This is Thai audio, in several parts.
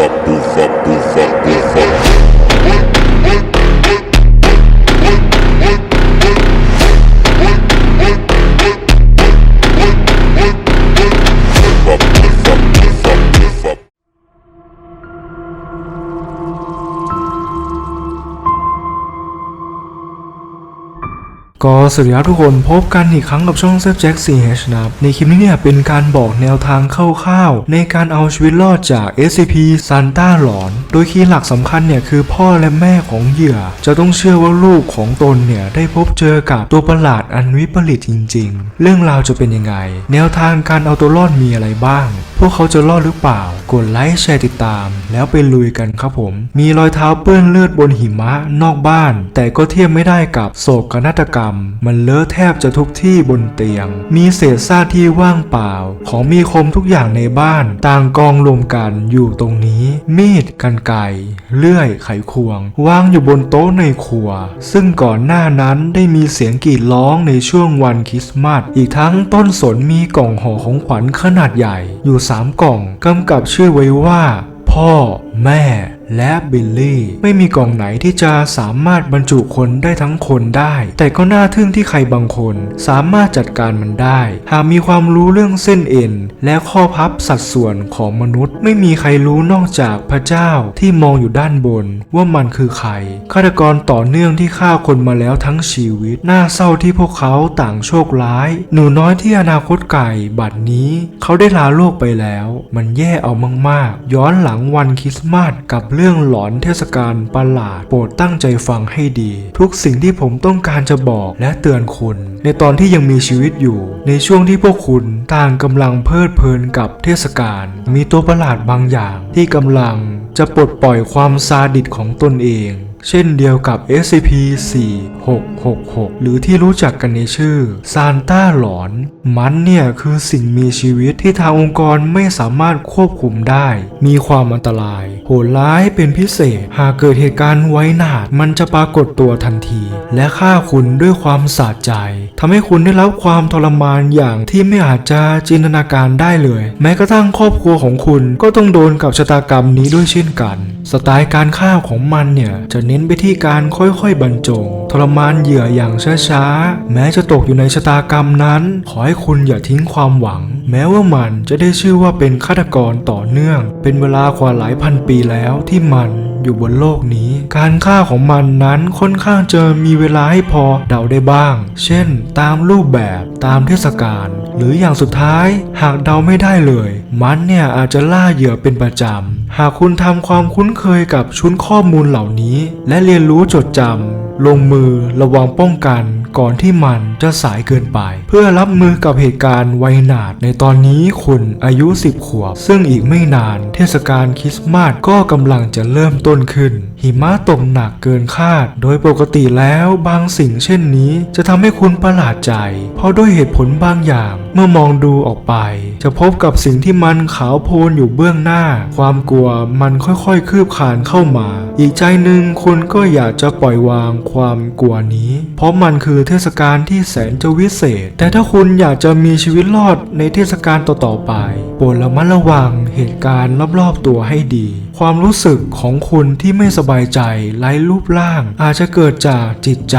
vapo, vapo, vapo, vapo. ก็สวัสดีครับทุกคนพบกันอีกครั้งกับช่องเซฟแจ็ค 4H นะครับในคลิปนี้เนี่ยเป็นการบอกแนวทางคร่าวๆในการเอาชีวิตรอดจาก SCP ซานต้าหลอน โดยคีย์หลักสำคัญเนี่ยคือพ่อและแม่ของเหยื่อ จะต้องเชื่อว่าลูกของตนเนี่ยได้พบเจอกับตัวประหลาดอันวิปริตจริง ๆ เรื่องราวจะเป็นยังไง แนวทางการเอาตัวรอดมีอะไรบ้าง พวกเขาจะรอดหรือเปล่า กดไลค์แชร์ติดตาม แล้วไปลุยกันครับผม มีรอยเท้าเปื้อนเลือดบนหิมะนอกบ้าน แต่ก็เทียบไม่ได้กับโศกนาฏกรรมมันเลอะแทบจะทุกที่บนเตียง มีเศษซากที่ว่างเปล่า ของมีคมทุกอย่างในบ้าน ต่างกองรวมกันอยู่ตรงนี้ มีดกันไกรเลื่อยไขควง วางอยู่บนโต๊ะในครัว ซึ่งก่อนหน้านั้นได้มีเสียงกรีดร้องในช่วงวันคริสต์มาสอีกทั้งต้นสนมีกล่องห่อของขวัญขนาดใหญ่ อยู่สามกล่องกำกับชื่อไว้ว่า พ่อ แม่ และบิลลี่ ไม่มีกล่องไหนที่จะสามารถบรรจุคนได้ทั้งคนได้ แต่ก็น่าทึ่งที่ใครบางคนสามารถจัดการมันได้ หากมีความรู้เรื่องเส้นเอ็น และข้อพับสัดส่วนของมนุษย์ ไม่มีใครรู้นอกจากพระเจ้าที่มองอยู่ด้านบนว่ามันคือใครฆาตกรต่อเนื่องที่ฆ่าคนมาแล้วทั้งชีวิต น่าเศร้าที่พวกเขาต่างโชคร้าย หนูน้อยที่อนาคตไก่บัดนี้ เขาได้ลาโลกไปแล้ว มันแย่เอามากๆ ย้อนหลังวันคริสต์มาสกับเเรื่องหลอนเทศกาลประหลาดโปรดตั้งใจฟังให้ดี ทุกสิ่งที่ผมต้องการจะบอกและเตือนคุณ ในตอนที่ยังมีชีวิตอยู่ ในช่วงที่พวกคุณต่างกำลังเพลิดเพลินกับเทศกาลมีตัวประหลาดบางอย่างที่กำลังจะปลดปล่อยความซาดิสของตนเอง เช่นเดียวกับ SCP-4666 หรือที่รู้จักกันในชื่อซานต้าหลอน มันเนี่ยคือสิ่งมีชีวิตที่ทางองค์กรไม่สามารถควบคุมได้ มีความอันตราย โหดร้ายเป็นพิเศษ หากเกิดเหตุการณ์ไว้หนาดมันจะปรากฏตัวทันที และฆ่าคุณด้วยความสะใจทำให้คุณได้รับความทรมานอย่างที่ไม่อาจจะจินตนาการได้เลย แม้กระทั่งครอบครัวของคุณก็ต้องโดนกับชะตากรรมนี้ด้วยเช่นกัน สไตล์การฆ่าของมันเนี่ยจะเน้นไปที่การค่อยๆบรรจง ทรมานเหยื่ออย่างช้าๆ แม้จะตกอยู่ในชะตากรรมนั้น ขอให้คุณอย่าทิ้งความหวัง แม้ว่ามันจะได้ชื่อว่าเป็นฆาตกรต่อเนื่อง เป็นเวลากว่าหลายพันปีแล้วที่มันอยู่บนโลกนี้ การฆ่าของมันนั้นค่อนข้างจะมีเวลาให้พอเดาได้บ้าง เช่น ตามรูปแบบตามเทศกาลหรืออย่างสุดท้ายหากเดาไม่ได้เลย มันเนี่ยอาจจะล่าเหยื่อเป็นประจำ หากคุณทำความคุ้นเคยกับชุดข้อมูลเหล่านี้ และเรียนรู้จดจำลงมือระวังป้องกันก่อนที่มันจะสายเกินไป เพื่อรับมือกับเหตุการณ์ไวยนาดในตอนนี้คุณอายุ 10 ขวบ ซึ่งอีกไม่นาน เทศกาลคริสต์มาสก็กำลังจะเริ่มต้นต้นขึ้น หิมะตกหนักเกินคาด โดยปกติแล้วบางสิ่งเช่นนี้จะทำให้คุณประหลาดใจ เพราะด้วยเหตุผลบางอย่าง เมื่อมองดูออกไป จะพบกับสิ่งที่มันขาวโพลนอยู่เบื้องหน้า ความกลัวมันค่อยๆ คืบคานเข้ามา อีกใจหนึ่งคุณก็อยากจะปล่อยวางความกลัวนี้ เพราะมันคือเทศกาลที่แสนจะวิเศษ แต่ถ้าคุณอยากจะมีชีวิตรอดในเทศกาลต่อๆไปโปรดระมัดระวังเหตุการณ์รอบๆตัวให้ดี ความรู้สึกของคุณที่ไม่สบายใจไร้รูปร่าง อาจจะเกิดจากจิตใจ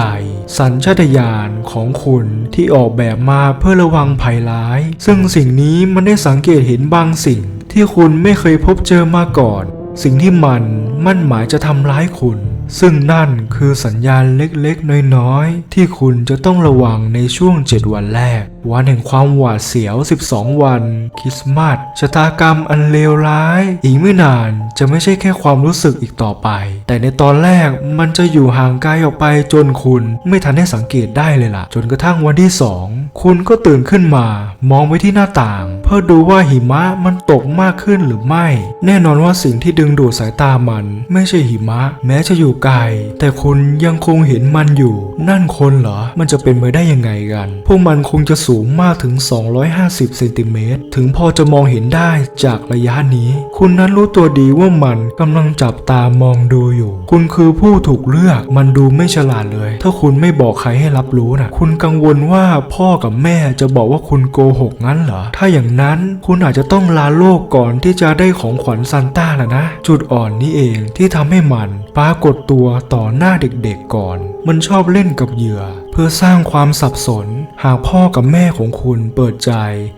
สัญชาตญาณของคุณที่ออกแบบมาเพื่อระวังภัยร้าย ซึ่งสิ่งนี้มันได้สังเกตเห็นบางสิ่ง ที่คุณไม่เคยพบเจอมาก่อน สิ่งที่มันมั่นหมายจะทำร้ายคุณซึ่งนั่นคือสัญญาณเล็กๆ น้อยๆ ที่คุณจะต้องระวังในช่วง 7 วันแรกวันแห่งความหวาดเสียว 12 วัน คริสต์มาสชะตากรรมอันเลวร้าย อีกไม่นานจะไม่ใช่แค่ความรู้สึกอีกต่อไป แต่ในตอนแรกมันจะอยู่ห่างไกลออกไปจนคุณไม่ทันได้สังเกตได้เลยล่ะ จนกระทั่งวันที่ 2 คุณก็ตื่นขึ้นมา มองไปที่หน้าต่าง เพื่อดูว่าหิมะมันตกมากขึ้นหรือไม่ แน่นอนว่าสิ่งที่ดึงดูดสายตามัน ไม่ใช่หิมะ แม้จะอยู่ไกลแต่คุณยังคงเห็นมันอยู่ นั่นคนเหรอ มันจะเป็นไปได้ยังไงกัน พวกมันคงจะสสูงมากถึง 250 เซนติเมตร ถึงพอจะมองเห็นได้จากระยะนี้ คุณนั้นรู้ตัวดีว่ามันกำลังจับตามองดูอยู่ คุณคือผู้ถูกเลือก มันดูไม่ฉลาดเลย ถ้าคุณไม่บอกใครให้รับรู้นะคุณกังวลว่าพ่อกับแม่จะบอกว่าคุณโกหกงั้นเหรอ ถ้าอย่างนั้นคุณอาจจะต้องลาโลกก่อนที่จะได้ของขวัญซานต้าแล้วนะ จุดอ่อนนี้เองที่ทำให้มันปรากฏตัวต่อหน้าเด็กๆก่อน มันชอบเล่นกับเหยื่อ เพื่อสร้างความสับสน หากพ่อกับแม่ของคุณเปิดใจ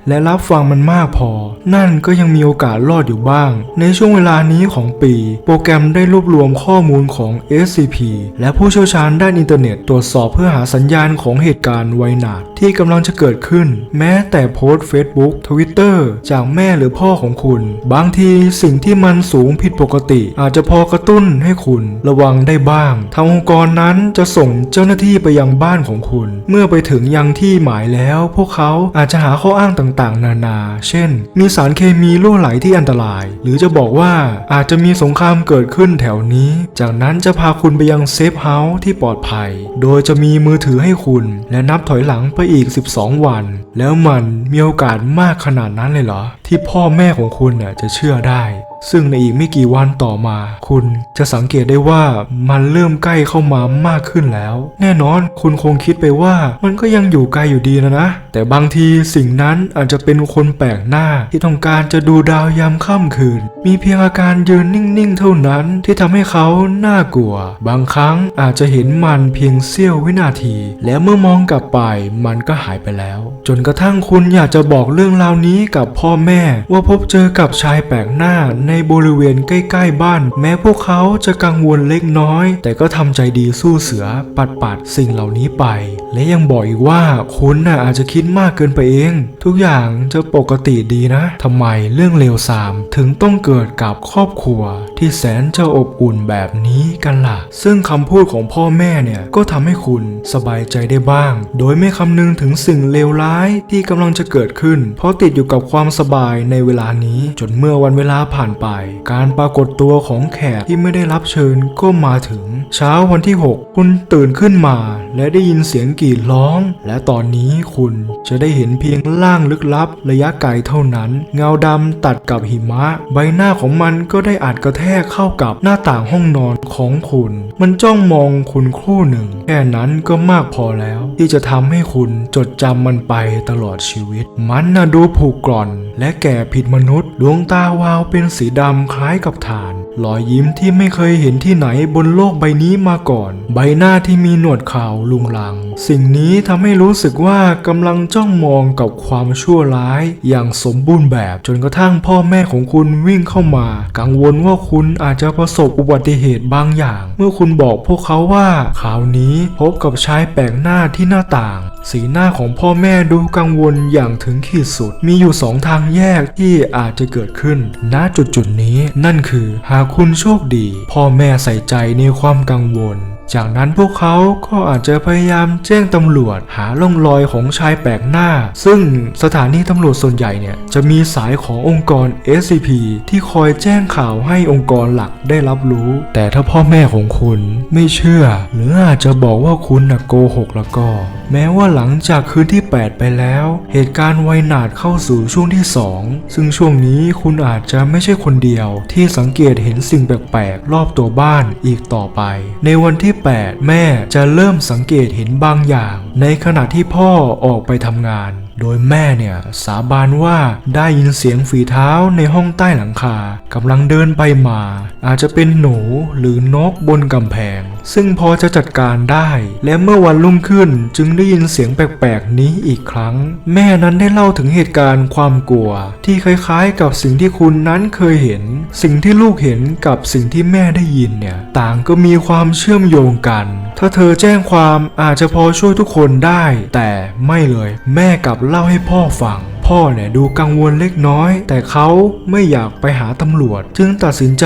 และรับฟังมันมากพอ นั่นก็ยังมีโอกาสรอดอยู่บ้าง ในช่วงเวลานี้ของปี โปรแกรมได้รวบรวมข้อมูลของ SCP และผู้เชี่ยวชาญด้านอินเทอร์เน็ตตรวจสอบเพื่อหาสัญญาณของเหตุการณ์ไวนาดที่กำลังจะเกิดขึ้น แม้แต่โพสต์ Facebook Twitter จากแม่หรือพ่อของคุณ บางทีสิ่งที่มันสูงผิดปกติ อาจจะพอกระตุ้นให้คุณระวังได้บ้าง ทางองค์กรนั้นจะส่งเจ้าหน้าที่ไปยังบ้านของคุณ เมื่อไปถึงยังที่หมายแล้ว พวกเขาอาจจะหาข้ออ้างต่างๆ นานา เช่น มีสารเคมีรั่วไหลที่อันตราย หรือจะบอกว่าอาจจะมีสงครามเกิดขึ้นแถวนี้ จากนั้นจะพาคุณไปยังเซฟเฮาส์ที่ปลอดภัย โดยจะมีมือถือให้คุณ และนับถอยหลังไปอีก 12 วัน แล้วมันมีโอกาสมากขนาดนั้นเลยเหรอ ที่พ่อแม่ของคุณน่ะจะเชื่อได้ ซึ่งในอีกไม่กี่วันต่อมา คุณจะสังเกตได้ว่ามันเริ่มใกล้เข้ามามากขึ้นแล้ว แน่นอนคุณคงคิดไปว่ามันก็ยังอยู่ไกลอยู่ดีนะนะ แต่บางทีสิ่งนั้นอาจจะเป็นคนแปลกหน้าที่ต้องการจะดูดาวยามค่ำคืน มีเพียงอาการยืนนิ่งๆ เท่านั้นที่ทำให้เขาน่ากลัว บางครั้งอาจจะเห็นมันเพียงเสี้ยววินาที แล้วเมื่อมองกลับไปมันก็หายไปแล้ว จนกระทั่งคุณอยากจะบอกเรื่องราวนี้กับพ่อแม่ว่าพบเจอกับชายแปลกหน้าในในบริเวณใกล้ๆบ้าน แม้พวกเขาจะกังวลเล็กน้อย แต่ก็ทำใจดีสู้เสือปัดปัดๆสิ่งเหล่านี้ไป และยังบอกอีกว่าคุณน่ะอาจจะคิดมากเกินไปเอง ทุกอย่างจะปกติดีนะทำไมเรื่องเลวทราม ถึงต้องเกิดกับครอบครัว ที่แสนจะอบอุ่นแบบนี้กันล่ะ ซึ่งคำพูดของพ่อแม่เนี่ยก็ทำให้คุณสบายใจได้บ้าง โดยไม่คำนึงถึงสิ่งเลวร้ายที่กำลังจะเกิดขึ้น เพราะติดอยู่กับความสบายในเวลานี้จนเมื่อวันเวลาผ่านไปการปรากฏตัวของแขกที่ไม่ได้รับเชิญก็มาถึง เช้าวันที่ 6 คุณตื่นขึ้นมา และได้ยินเสียงกรีดร้อง และตอนนี้คุณจะได้เห็นเพียงร่างลึกลับ ระยะไกลเท่านั้น เงาดำตัดกับหิมะ ใบหน้าของมันก็ได้อาจกระแทกเข้ากับหน้าต่างห้องนอนของคุณ มันจ้องมองคุณครู่หนึ่ง แค่นั้นก็มากพอแล้ว ที่จะทำให้คุณจดจำมันไปตลอดชีวิต มันน่ะดูผูกกร่อน และแก่ผิดมนุษย์ดวงตาวาวเป็นสีดำคล้ายกับฐาน รอยยิ้มที่ไม่เคยเห็นที่ไหนบนโลกใบนี้มาก่อน ใบหน้าที่มีหนวดขาวลุงลัง สิ่งนี้ทำให้รู้สึกว่ากำลังจ้องมองกับความชั่วร้าย อย่างสมบูรณ์แบบจนกระทั่งพ่อแม่ของคุณวิ่งเข้ามา กังวลว่าคุณอาจจะประสบอุบัติเหตุบางอย่าง เมื่อคุณบอกพวกเขาว่าข่าวนี้พบกับชายแปลกหน้าที่หน้าต่าง สีหน้าของพ่อแม่ดูกังวลอย่างถึงขีดสุด มีอยู่สองทางแยกที่อาจจะเกิดขึ้นณจุดจุดนี้ นั่นคือหากากคุณโชคดี พ่อแม่ใส่ใจในความกังวล จากนั้นพวกเขาก็อาจจะพยายามแจ้งตำรวจ หาล่องรอยของชายแปลกหน้า ซึ่งสถานีตำรวจส่วนใหญ่เนี่ยจะมีสายขององค์กร SCP ที่คอยแจ้งข่าวให้องค์กรหลักได้รับรู้ แต่ถ้าพ่อแม่ของคุณไม่เชื่อ หรืออาจจะบอกว่าคุณน่ะโกหกแล้วก็ แม้ว่าหลังจากคืนที่ 8 ไปแล้ว เหตุการณ์ไวนาดเข้าสู่ช่วงที่ 2 ซึ่งช่วงนี้คุณอาจจะไม่ใช่คนเดียว ที่สังเกตเห็นสิ่งแปลกๆ รอบตัวบ้านอีกต่อไป ในวันที่ 8 แม่จะเริ่มสังเกตเห็นบางอย่าง ในขณะที่พ่อออกไปทำงาน โดยแม่เนี่ยสาบานว่าได้ยินเสียงฝีเท้าในห้องใต้หลังคากำลังเดินไปมา อาจจะเป็นหนูหรือนกบนกำแพง ซึ่งพอจะจัดการได้ และเมื่อวันรุ่งขึ้นจึงได้ยินเสียงแปลกๆนี้อีกครั้ง แม่นั้นได้เล่าถึงเหตุการณ์ความกลัว ที่คล้ายๆ กับสิ่งที่คุณนั้นเคยเห็น สิ่งที่ลูกเห็นกับสิ่งที่แม่ได้ยินเนี่ยต่างก็มีความเชื่อมโยงกัน ถ้าเธอแจ้งความอาจจะพอช่วยทุกคนคนได้ แต่ไม่เลยแม่กลับเล่าให้พ่อฟัง พ่อเนี่ยดูกังวลเล็กน้อย แต่เขาไม่อยากไปหาตำรวจ จึงตัดสินใจ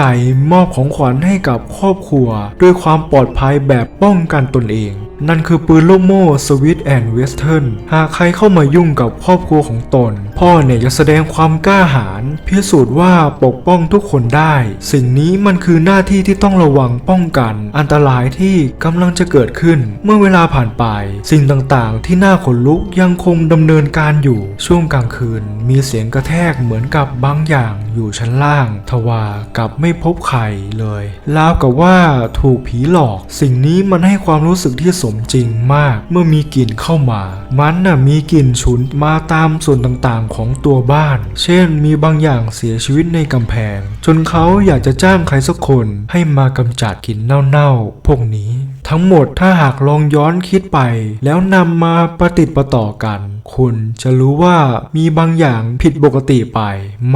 มอบของขวัญให้กับครอบครัว ด้วยความปลอดภัยแบบป้องกันตนเอง นั่นคือปืนลูกโม่สวิตแอนด์เวสเทิร์นหากใครเข้ามายุ่งกับครอบครัวของตน พ่อเนี่ยจะแสดงความกล้าหาญพิสูจน์ว่าปกป้องทุกคนได้ สิ่งนี้มันคือหน้าที่ที่ต้องระวังป้องกัน อันตรายที่กำลังจะเกิดขึ้น เมื่อเวลาผ่านไป สิ่งต่างๆ ที่น่าขนลุกยังคงดำเนินการอยู่ช่วงกลางคืน มีเสียงกระแทกเหมือนกับบางอย่างอยู่ชั้นล่าง ทว่ากับไม่พบใครเลยราวกับว่าถูกผีหลอก สิ่งนี้มันให้ความรู้สึกที่สมจริงมาก เมื่อมีกลิ่นเข้ามา มันน่ะมีกลิ่นฉุนมาตามส่วนต่างๆของตัวบ้าน เช่นมีบางอย่างเสียชีวิตในกำแพง จนเขาอยากจะจ้างใครสักคนให้มากำจัดกลิ่นเน่าๆ พวกนี้ ทั้งหมดถ้าหากลองย้อนคิดไป แล้วนำมาประติดประต่อกัน คุณจะรู้ว่ามีบางอย่างผิดปกติไป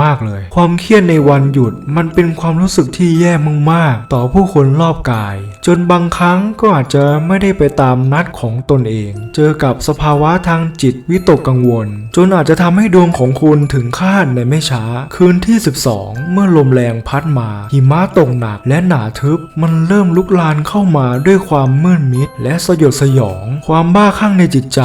มากเลย ความเครียดในวันหยุดมันเป็นความรู้สึกที่แย่มากๆ ต่อผู้คนรอบกาย จนบางครั้งก็อาจจะไม่ได้ไปตามนัดของตนเอง เจอกับสภาวะทางจิตวิตกกังวล จนอาจจะทำให้ดวงของคุณถึงคาดในไม่ช้า คืนที่ 12 เมื่อลมแรงพัดมา หิมะตกหนักและหนาทึบ มันเริ่มลุกลานเข้ามาด้วยความมืดมิด และสยดสยอง ความบ้าคลั่งในจิตใจ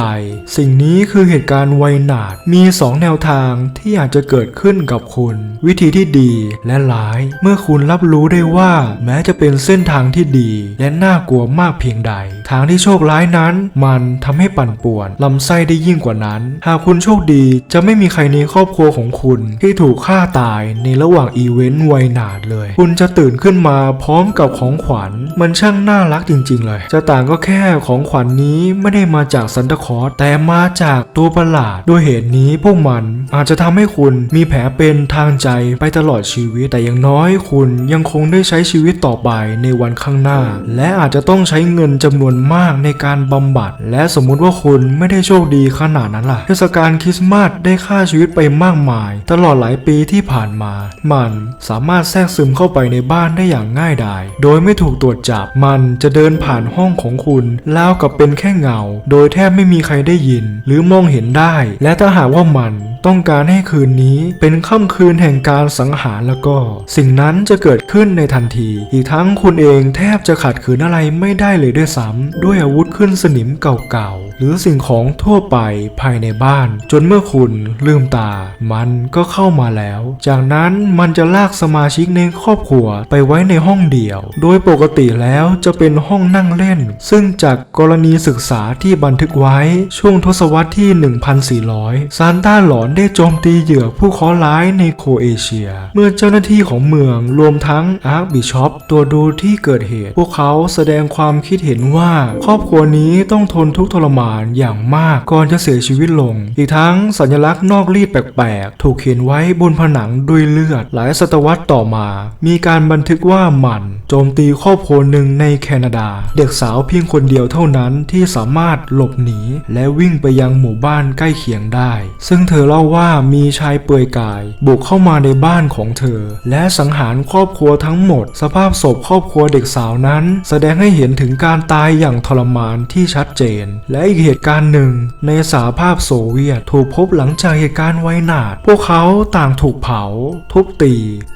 สิ่งนี้คือเหตุการณ์วัยหนาดมีสองแนวทางที่อาจจะเกิดขึ้นกับคุณ วิธีที่ดีและร้าย เมื่อคุณรับรู้ได้ว่า แม้จะเป็นเส้นทางที่ดี และน่ากลัวมากเพียงใด ทางที่โชคร้ายนั้น มันทำให้ปั่นป่วนลำไส้ได้ยิ่งกว่านั้น หากคุณโชคดีจะไม่มีใครในครอบครัวของคุณที่ถูกฆ่าตายในระหว่างอีเวนต์วัยหนาดเลย คุณจะตื่นขึ้นมาพร้อมกับของขวัญ มันช่างน่ารักจริง ๆ เลย จะต่างก็แค่ของขวัญนนี้ไม่ได้มาจากซันตาคลอสแต่มาจากตัวประหลาด ด้วยเหตุนี้พวกมันอาจจะทำให้คุณมีแผลเป็นทางใจไปตลอดชีวิต แต่อย่างน้อยคุณยังคงได้ใช้ชีวิตต่อไปในวันข้างหน้า และอาจจะต้องใช้เงินจำนวนมากในการบำบัด และสมมุติว่าคุณไม่ได้โชคดีขนาดนั้นล่ะ เทศกาลคริสต์มาสได้ฆ่าชีวิตไปมากมาย ตลอดหลายปีที่ผ่านมา มันสามารถแทรกซึมเข้าไปในบ้านได้อย่างง่ายดาย โดยไม่ถูกตรวจจับ มันจะเดินผ่านห้องของคุณแล้วกับเป็นแค่เงา โดยแทบไม่มีใครได้ยิน หรือมองเห็นได้ และถ้าหากว่ามันต้องการให้คืนนี้เป็นค่ำคืนแห่งการสังหารแล้วก็ สิ่งนั้นจะเกิดขึ้นในทันที อีกทั้งคุณเองแทบจะขัดขืนอะไรไม่ได้เลยด้วยซ้ำด้วยอาวุธขึ้นสนิมเก่าๆ หรือสิ่งของทั่วไปภายในบ้าน จนเมื่อคุณลืมตา มันก็เข้ามาแล้ว จากนั้นมันจะลากสมาชิกในครอบครัวไปไว้ในห้องเดี่ยว โดยปกติแล้วจะเป็นห้องนั่งเล่น ซึ่งจากกรณีศึกษาที่บันทึกไว้ช่วงทศวรรษที่1400 ซานต้าหลอนได้โจมตีเหยื่อผู้เคราะห์ร้ายในโครเอเชีย เมื่อเจ้าหน้าที่ของเมืองรวมทั้งอาร์คบิชอปตัวดูที่เกิดเหตุ พวกเขาแสดงความคิดเห็นว่า ครอบครัวนี้ต้องทนทุกข์ทรมานอย่างมากก่อนจะเสียชีวิตลง อีกทั้งสัญลักษณ์นอกรีดแปลกๆ ถูกเขียนไว้บนผนังด้วยเลือด หลายศตวรรษต่อมา มีการบันทึกว่ามันโจมตีครอบครัวหนึ่งในแคนาดา เด็กสาวเพียงคนเดียวเท่านั้นที่สามารถหลบหนีและวิ่งไปยังหมู่บ้านใกล้เคียงได้ ซึ่งเธอเล่าว่ามีชายเปลือยกาย บุกเข้ามาในบ้านของเธอ และสังหารครอบครัวทั้งหมด สภาพศพครอบครัวเด็กสาวนั้น แสดงให้เห็นถึงการตายอย่างทรมานที่ชัดเจน และอีกเหตุการณ์หนึ่ง ในสหภาพโซเวียตถูกพบหลังจากเหตุการณ์ไวนาดพวกเขาต่างถูกเผา ทุบตี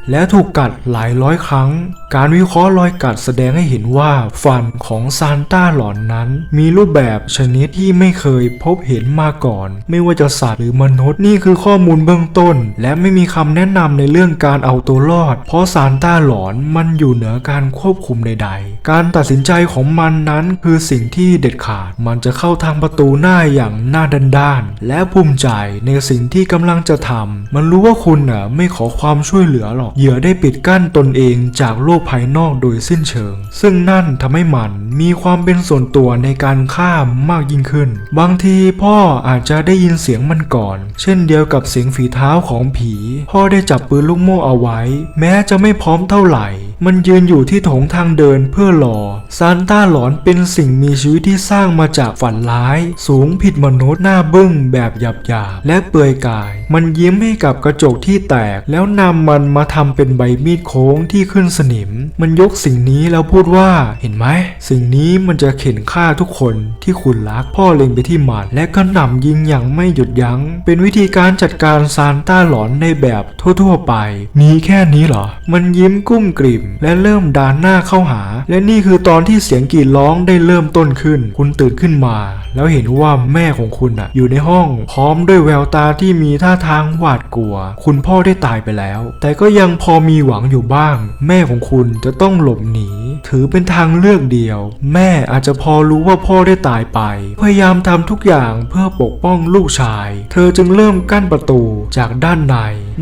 และถูกกัดหลายร้อยครั้ง การวิเคราะห์รอยกัดแสดงให้เห็นว่าฟันของซานต้าหลอนนั้น มีรูปแบบชนิดที่ไม่เคยพบเห็นมาก่อน ไม่ว่าจะสัตว์หรือมนุษย์นี่คือข้อมูลเบื้องต้น และไม่มีคำแนะนำในเรื่องการเอาตัวรอด เพราะซานต้าหลอนมันอยู่เหนือการควบคุมใด ๆ การตัดสินใจของมันนั้นคือสิ่งที่เด็ดขาด มันจะเข้าทางประตูหน้าอย่างหน้าด้านๆและภูมิใจในสิ่งที่กำลังจะทำมันรู้ว่าคุณน่ะไม่ขอความช่วยเหลือหรอกเหยื่อได้ปิดกั้นตนเองจากโลกภายนอกโดยสิ้นเชิง ซึ่งนั่นทำให้มันมีความเป็นส่วนตัวในการฆ่ามากยิ่งขึ้น บางทีพ่ออาจจะได้ยินเสียงมันก่อน เช่นเดียวกับเสียงฝีเท้าของผี พ่อได้จับปืนลูกโม่เอาไว้ แม้จะไม่พร้อมเท่าไหร่ มันยืนอยู่ที่โถงทางเดินเพื่อรอซานต้าหลอนเป็นสิ่งมีชีวิตที่สร้างมาจากฝันร้าย สูงผิดมนุษย์หน้าบึ้งแบบหยาบๆและเปลือยกาย มันยิ้มให้กับกระจกที่แตกแล้วนำมันมาทำเป็นใบมีดโค้งที่ขึ้นสนิมมันยกสิ่งนี้แล้วพูดว่าเห็นไหม สิ่งนี้มันจะเข็นฆ่าทุกคนที่คุณรักพ่อเล็งไปที่มันและก็หนำยิงอย่างไม่หยุดยัง้ง เป็นวิธีการจัดการซานต้าหลอนในแบบทั่วๆไป มีแค่นี้เหรอ มันยิ้มกุ้มกลิ่ม และเริ่มดานหน้าเข้าหา และนี่คือตอนที่เสียงกรีดร้องได้เริ่มต้นขึ้น คุณตื่นขึ้นมา แล้วเห็นว่าแม่ของคุณอะอยู่ในห้อง พร้อมด้วยแววตาที่มีท่าทางหวาดกลัว คุณพ่อได้ตายไปแล้ว แต่ก็ยังพอมีหวังอยู่บ้าง แม่ของคุณจะต้องหลบหนี ถือเป็นทางเลือกเดียว แม่อาจจะพอรู้ว่าพ่อได้ตายไป พยายามทำทุกอย่างเพื่อปกป้องลูกชาย เธอจึงเริ่มกั้นประตูจากด้านใน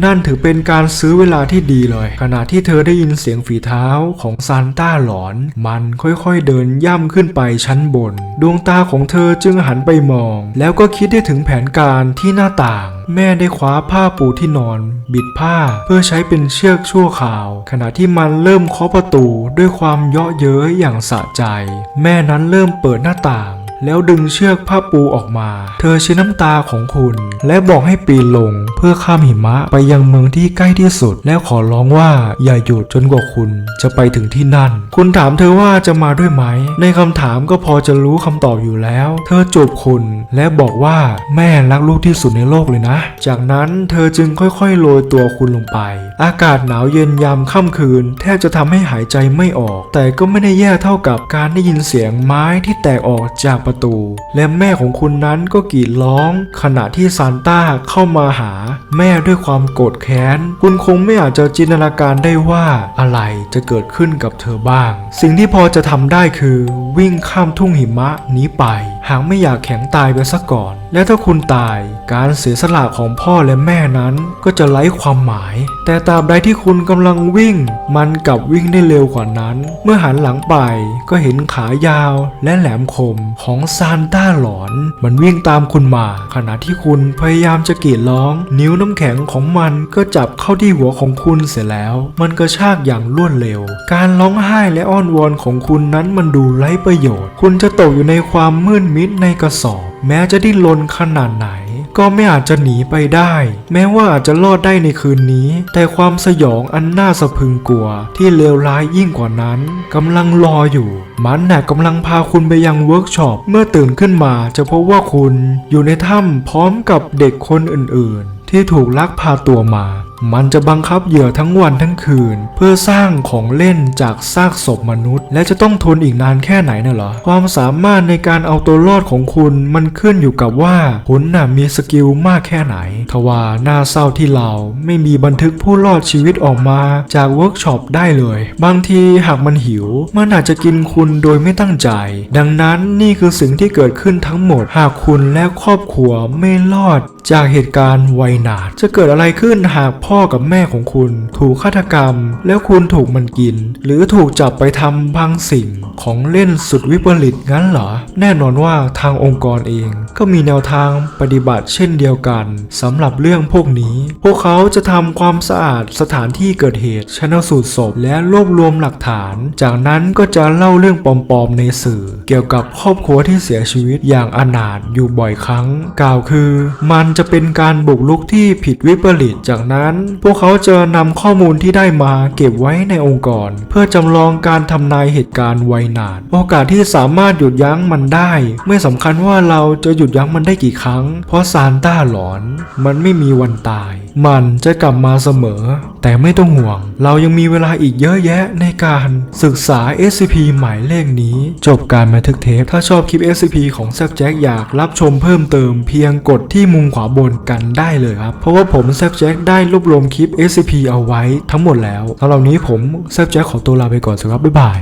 นั่นถือเป็นการซื้อเวลาที่ดีเลย ขณะที่เธอได้ยินเสียงฝีเท้าของซานต้าหลอน มันค่อยๆเดินย่ำขึ้นไปชั้นบน ดวงตาของเธอจึงหันไปมอง แล้วก็คิดได้ถึงแผนการที่หน้าต่าง แม่ได้คว้าผ้าปูที่นอน บิดผ้าเพื่อใช้เป็นเชือกชั่วคราว ขณะที่มันเริ่มเคาะประตูด้วยความเยาะเย้ยอย่างสะใจ แม่นั้นเริ่มเปิดหน้าต่าง แล้วดึงเชือกผ้าปูออกมา เธอใช้น้ำตาของคุณ และบอกให้ปีนลงเพื่อข้ามหิมะไปยังเมืองที่ใกล้ที่สุด แล้วขอร้องว่าอย่าหยุดจนกว่าคุณจะไปถึงที่นั่น คุณถามเธอว่าจะมาด้วยไหม ในคำถามก็พอจะรู้คำตอบอยู่แล้ว เธอจูบคุณและบอกว่าแม่รักลูกที่สุดในโลกเลยนะ จากนั้นเธอจึงค่อยๆโรยตัวคุณลงไป อากาศหนาวเย็นยามค่ำคืน แทบจะทำให้หายใจไม่ออก แต่ก็ไม่ได้แย่เท่ากับการได้ยินเสียงไม้ที่แตกออกจากประตู และแม่ของคุณนั้นก็กรีดร้อง ขณะที่ซานต้าเข้ามาหาแม่ด้วยความโกรธแค้น คุณคงไม่อาจจะจินตนาการได้ว่าอะไรจะเกิดขึ้นกับเธอบ้าง สิ่งที่พอจะทำได้คือวิ่งข้ามทุ่งหิมะหนีไปหากไม่อยากแข็งตายไปซะก่อน และถ้าคุณตายการเสียสละของพ่อและแม่นั้นก็จะไร้ความหมาย แต่ตราบใดที่คุณกำลังวิ่ง มันกลับวิ่งได้เร็วกว่านั้น เมื่อหันหลังไปก็เห็นขายาวและแหลมคมของซานต้าหลอน มันวิ่งตามคุณมา ขณะที่คุณพยายามจะกรีดร้อง นิ้วน้ำแข็งของมันก็จับเข้าที่หัวของคุณเสียแล้ว มันกระชากอย่างรวดเร็ว การร้องไห้และอ้อนวอนของคุณนั้นมันดูไร้ประโยชน์ คุณจะตกอยู่ในความมืดมิดในกระสอบ แม้จะดิ้นรนขนาดไหน ก็ไม่อาจจะหนีไปได้ แม้ว่าอาจจะรอดได้ในคืนนี้ แต่ความสยองอันน่าสะพึงกลัว ที่เลวร้ายยิ่งกว่านั้นกำลังรออยู่ มันน่ะกำลังพาคุณไปยังเวิร์กช็อปเมื่อตื่นขึ้นมาจะพบว่าคุณอยู่ในถ้ำพร้อมกับเด็กคนอื่นๆ ที่ถูกลักพาตัวมา มันจะบังคับเหยื่อทั้งวันทั้งคืน เพื่อสร้างของเล่นจากซากศพมนุษย์ และจะต้องทนอีกนานแค่ไหนน่ะเหรอ ความสามารถในการเอาตัวรอดของคุณมันขึ้นอยู่กับว่าคุณน่ะมีสกิลมากแค่ไหน ทว่าหน่าเศร้าที่เราไม่มีบันทึกผู้รอดชีวิตออกมาจากเวิร์กช็อปได้เลย บางทีหากมันหิว มันอาจจะกินคุณโดยไม่ตั้งใจ ดังนั้นนี่คือสิ่งที่เกิดขึ้นทั้งหมด หากคุณและครอบครัวไม่รอด จากเหตุการณ์ไวนาจะเกิดอะไรขึ้นหากพพ่อกับแม่ของคุณ ถูกฆาตกรรม แล้วคุณถูกมันกิน หรือถูกจับไปทำบางสิ่งของเล่นสุดวิปริตงั้นเหรอ แน่นอนว่าทางองค์กรเอง ก็มีแนวทางปฏิบัติเช่นเดียวกันสำหรับเรื่องพวกนี้ พวกเขาจะทำความสะอาดสถานที่เกิดเหตุชนสูตรศพและรวบรวมหลักฐาน จากนั้นก็จะเล่าเรื่องปลอมๆในสื่อ เกี่ยวกับครอบครัวที่เสียชีวิตอย่างอนาถอยู่บ่อยครั้ง กล่าวคือ มันจะเป็นการบุกรุกที่ผิดวิปริตจากนั้นพวกเขาจะนำข้อมูลที่ได้มาเก็บไว้ในองค์กร เพื่อจำลองการทำนายเหตุการณ์ไวนาถโอกาสที่สามารถหยุดยั้งมันได้ ไม่สำคัญว่าเราจะหยุดยั้งมันได้กี่ครั้ง เพราะซานต้าหลอน มันไม่มีวันตาย มันจะกลับมาเสมอ แต่ไม่ต้องห่วง เรายังมีเวลาอีกเยอะแยะในการศึกษา SCP หมายเลขนี้ จบการบันทึกเทป ถ้าชอบคลิป SCP ของแซกแจ็คอยากรับชมเพิ่มเติมเพียงกดที่มุมขวาบนกันได้เลยครับ เพราะว่าผมแซกแจ็คได้รวบรวมคลิป SCP เอาไว้ทั้งหมดแล้วสำหรับนี้ผมเซฟแจ็คขอตัวลาไปก่อนสครับบ๊ายบาย